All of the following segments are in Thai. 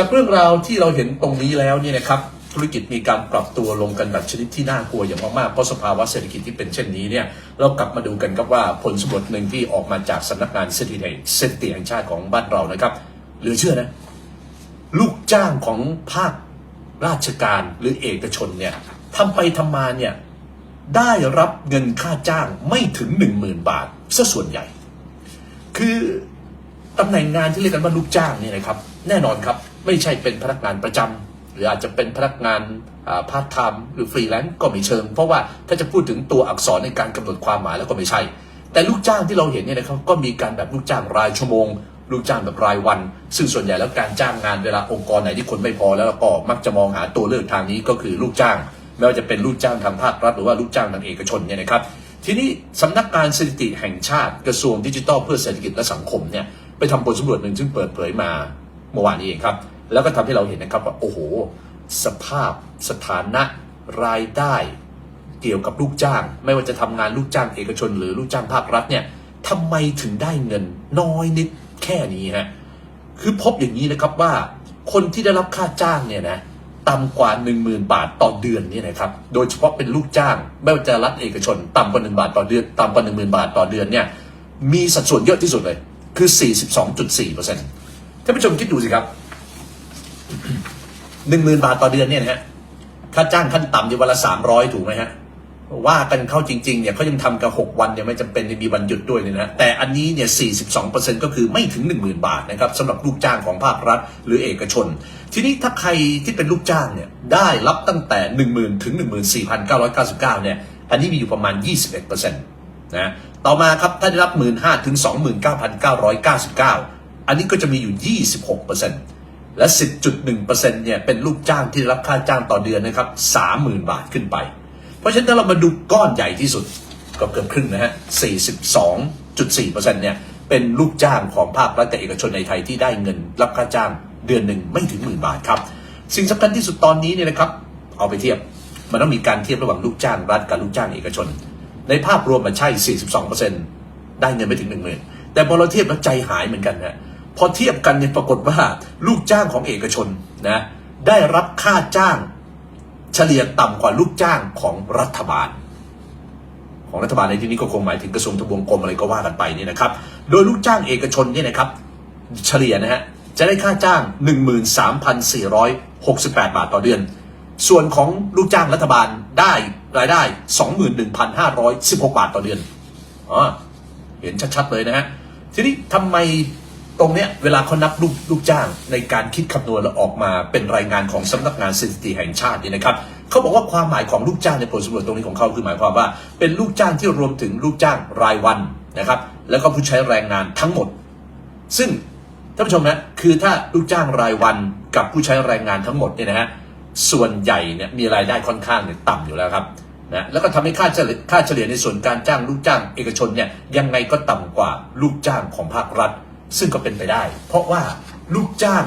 จากเรื่องราวที่เราเห็นตรงนี้แล้วเนี่ยนะครับธุรกิจมีการปรับตัวลงกันแบบชนิดที่น่ากลัวอย่างมากๆเพราะสภาวะเศรษฐกิจที่เป็นเช่นนี้เนี่ยเรากลับมาดูกันครับว่าผลสำรวจหนึ่งที่ออกมาจากสำนักงานสถิติสถิติแห่งชาติของบ้านเรานะครับเหลือเชื่อนะลูกจ้างของภาคราชการหรือเอกชนเนี่ยทำไปทำมาเนี่ยได้รับเงินค่าจ้างไม่ถึง 1 0,000 บาทซะส่วนใหญ่ คือตำแหน่งงานที่เรียกกันว่าลูกจ้างเนี่ยนะครับ แน่นอนครับ ไม่ใช่เป็นพนักงานประจำหรืออาจจะเป็นพนักงานพาร์ทไทม์หรือฟรีแลนซ์ก็ไม่เชิง เพราะว่าถ้าจะพูดถึงตัวอักษรในการกำหนดความหมายแล้วก็ไม่ใช่ แต่ลูกจ้างที่เราเห็นเนี่ยนะครับก็มีการแบบลูกจ้างรายชั่วโมง ลูกจ้างแบบรายวัน ซึ่งส่วนใหญ่แล้วการจ้างงานเวลาองค์กรไหนที่คนไม่พอแล้วก็มักจะมองหาตัวเลือกทางนี้ก็คือลูกจ้างไม่ว่าจะเป็นลูกจ้างทางภาครัฐหรือว่าลูกจ้างทางเอกชนเนี่ยนะครับทีนี้สำนักงานสถิติแห่งชาติกระทรวงดิจิทัลเพื่อเศรษฐกิจและสังคมเนี่ยไปทำผลสำรวจหนึ่งซึ่งเปิดเผยมาเมื่อวานนี้เองครับ แล้วก็ทำให้เราเห็นนะครับว่าโอ้โห สภาพสถานะรายได้ เกี่ยวกับลูกจ้าง ไม่ว่าจะทำงานลูกจ้างเอกชน หรือลูกจ้างภาครัฐเนี่ยทำไมถึงได้เงินน้อยนิดแค่นี้ฮะคือพบอย่างนี้นะครับว่าคนที่ได้รับค่าจ้างเนี่ยนะต่ำกว่า 1 0,000 บาทต่อเดือนนี่นะครับ โดยเฉพาะเป็นลูกจ้าง ไม่ว่าจะรัฐเอกชน ต่ำกว่า 1 บาทต่อเดือน ต่ำกว่า 1 0,000 บาทต่อเดือนเนี่ย มีสัดส่วนเยอะที่สุดเลย คือ 42.4%ท่านผู้ชมคิดดูสิครับ 10,000บาทต่อเดือนเนี่ยนะฮะค่าจ้างขั้นต่ำอยู่วันละ300ถูกไหมฮะว่ากันเข้าจริงๆเนี่ยเขายังทำกัน6วันเนี่ยไม่จำเป็นจะมีวันหยุดด้วยเนี่ยนะแต่อันนี้เนี่ย 42%ก็คือไม่ถึง 10,000 บาทนะครับสำหรับลูกจ้างของภาครัฐ หรือเอกชน ทีนี้ถ้าใครที่เป็นลูกจ้างเนี่ยได้รับตั้งแต่ 10,000 ถึง 14,999 เนี่ย อันนี้มีอยู่ประมาณ 21%นะต่อมาครับถ้าได้รับ 15,000 ถึง 29,999 อันนี้ก็จะมีอยู่ 26% และ 10.1%เนี่ยเป็นลูกจ้างที่รับค่าจ้างต่อเดือนนะครับ30,000 บาทขึ้นไป เพราะฉะนั้นถ้าเรามาดูก้อนใหญ่ที่สุดก็เกือบครึ่งนะฮะ 42.4%เนี่ยเป็นลูกจ้างของภาครัฐกับเอกชนในไทยที่ได้เงินรับค่าจ้างเดือนหนึ่งไม่ถึงหมื่นบาทครับสิ่งสำคัญที่สุดตอนนี้เนี่ยนะครับเอาไปเทียบมันต้องมีการเทียบระหว่างลูกจ้างรัฐกับลูกจ้างเอกชน ในภาพรวมมันใช่ 42%ได้เงินไม่ถึง1 0,000แต่พอเราเทียบแล้วใจหายเหมือนกันนะ พอเทียบกันเนี่ยปรากฏว่าลูกจ้างของเอกชนนะได้รับค่าจ้างเฉลี่ยต่ำกว่าลูกจ้างของรัฐบาล ของรัฐบาลในที่นี้ก็คงหมายถึงกระทรวงทบวงกรมอะไรก็ว่ากันไปนี่นะครับ โดยลูกจ้างเอกชนเนี่ยนะครับ เฉลี่ยนะฮะจะได้ค่าจ้าง 13,468 บาทต่อเดือน ส่วนของลูกจ้างรัฐบาลได้รายได้ 21,516 บาทต่อเดือนอ๋อเห็นชัดๆเลยนะฮะทีนี้ทำไม ตรงเนี้ยเวลาเขานับลูกลูกจ้างในการคิดคำนวณแล้วออกมาเป็นรายงานของสำนักงานสถิติแห่งชาตินี่นะครับเขาบอกว่าความหมายของลูกจ้างในผลสำรวจตรงนี้ของเขาคือหมายความว่า เป็นลูกจ้างที่รวมถึงลูกจ้างรายวันนะครับแล้วก็ผู้ใช้แรงงานทั้งหมด ซึ่งท่านผู้ชมนะคือถ้าลูกจ้างรายวันกับผู้ใช้แรงงานทั้งหมดเนี่ยนะฮะส่วนใหญ่เนี่ยมีรายได้ค่อนข้างเนี่ยต่ำอยู่แล้วครับนะแล้วก็ทำให้ค่าเฉลี่ยค่าเฉลี่ยในส่วนการจ้างลูกจ้างเอกชนเนี่ยยังไงก็ต่ำกว่าลูกจ้างของภาครัฐ ซึ่งก็เป็นไปได้ เพราะว่าลูกจ้าง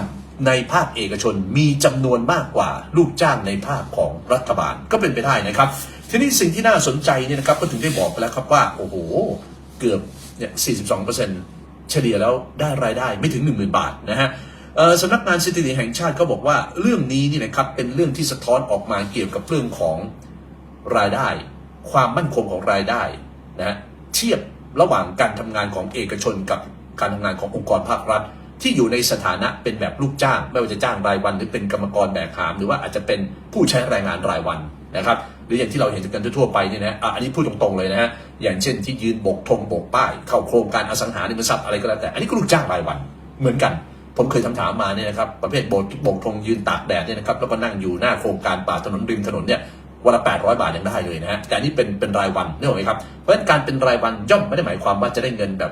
ในภาคเอกชนมีจำนวนมากกว่าลูกจ้างในภาคของรัฐบาลก็เป็นไปได้นะครับ ทีนี้สิ่งที่น่าสนใจเนี่ยนะครับก็ถึงได้บอกไปแล้วครับว่าโอ้โหเกือบเนี่ย42%เฉลี่ยแล้วได้รายได้ไม่ถึง 10,000 บาทนะฮะสำนักงานสถิติแห่งชาติก็บอกว่าเรื่องนี้นี่นะครับเป็นเรื่องที่สะท้อนออกมาเกี่ยวกับเรื่องของรายได้ ความมั่นคงของรายได้นะฮะเทียบระหว่างการทำงานของเอกชนกับ การทำงานขององค์กรภาครัฐ ที่อยู่ในสถานะเป็นแบบลูกจ้าง ไม่ว่าจะจ้างรายวัน หรือเป็นกรรมกรแบกหาม หรือว่าอาจจะเป็นผู้ใช้แรงงานรายวันนะครับหรืออย่างที่เราเห็นกันทั่วไปเนี่ยนะอันนี้พูดตรงๆเลยนะฮะอย่างเช่นที่ยืนโบกธงโบกป้าย เข้าโครงการอสังหาริมทรัพย์อะไรก็แล้วแต่ อันนี้ก็ลูกจ้างรายวันเหมือนกันผมเคยทำถามมาเนี่ยนะครับประเภทโบกโบกธงยืนตากแดดเนี่ยนะครับแล้วก็นั่งอยู่หน้าโครงการป่าถนนริมถนนเนี่ยวันละ800 บาทยังได้เลยนะฮะแต่อันนี้เป็นเป็นรายวันนึกออกไหมครับเพราะฉะนั้นการเป็นรายวันย่อมไม่ได้หมายความว่าจะได้เงินแบบ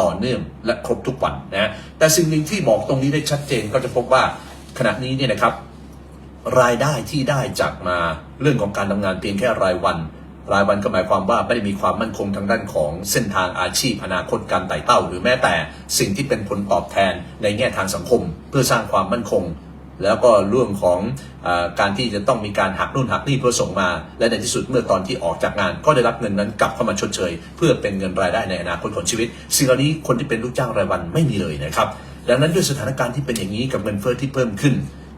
ต่อเนื่องและครบทุกวันนะแต่สิ่งหนึ่งที่บอกตรงนี้ได้ชัดเจนก็จะพบว่าขณะนี้เนี่ยนะครับ รายได้ที่ได้จากมาเรื่องของการทำงานเพียงแค่รายวัน รายวันก็หมายความว่าไม่ได้มีความมั่นคงทางด้านของเส้นทางอาชีพอนาคตการไต่เต้า หรือแม้แต่สิ่งที่เป็นผลตอบแทนในแง่ทางสังคม เพื่อสร้างความมั่นคง แล้วก็เรื่องของอการที่จะต้องมีการหักนู่นหักนี่เพื่อส่งมา และในที่สุดเมื่อตอนที่ออกจากงาน ก็ได้รับเงินนั้นกลับเข้ามาชดเชย เพื่อเป็นเงินรายได้ในอนาคตของชีวิตสิ่งเหล่านี้คนที่เป็นลูกจ้างรายวันไม่มีเลยนะครับดังนั้นด้วยสถานการณ์ที่เป็นอย่างนี้กับเงินเฟ้อที่เพิ่มขึ้น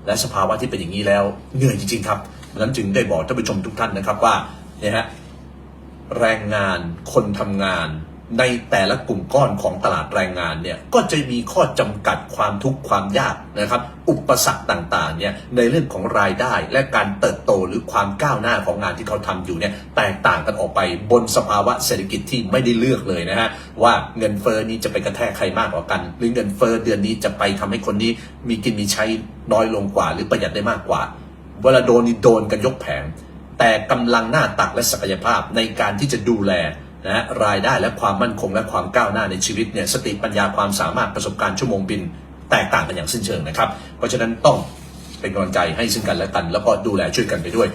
และสภาวะที่เป็นอย่างนี้แล้วเหนื่อยจริงๆครับดังนั้นจึงได้บอกท่านผู้ชมทุกท่านนะครับว่าเนี่ยฮะแรงงานคนทำงาน ในแต่ละกลุ่มก้อนของตลาดแรงงานเนี่ยก็จะมีข้อจำกัดความทุกข์ความยากนะครับ อุปสรรคต่างๆเนี่ยในเรื่องของรายได้และการเติบโตหรือความก้าวหน้าของงานที่เขาทำอยู่เนี่ยแตกต่างกันออกไปบนสภาวะเศรษฐกิจที่ไม่ได้เลือกเลยนะฮะว่าเงินเฟ้อนี้จะไปกระแทกใครมากกว่ากัน หรือเงินเฟ้อเดือนนี้จะไปทำให้คนนี้มีกินมีใช้น้อยลงกว่า หรือประหยัดได้มากกว่า เวลาโดนนี่โดนกันยกแผงแต่กำลังหน้าตักและศักยภาพในการที่จะดูแล นะฮะรายได้และความมั่นคงและความก้าวหน้าในชีวิตเนี่ยสติปัญญาความสามารถประสบการณ์ชั่วโมงบินแตกต่างกันอย่างสิ้นเชิงนะครับ เพราะฉะนั้นต้องเป็นกำลังใจให้ซึ่งกันและกัน แล้วก็ดูแลช่วยกันไปด้วย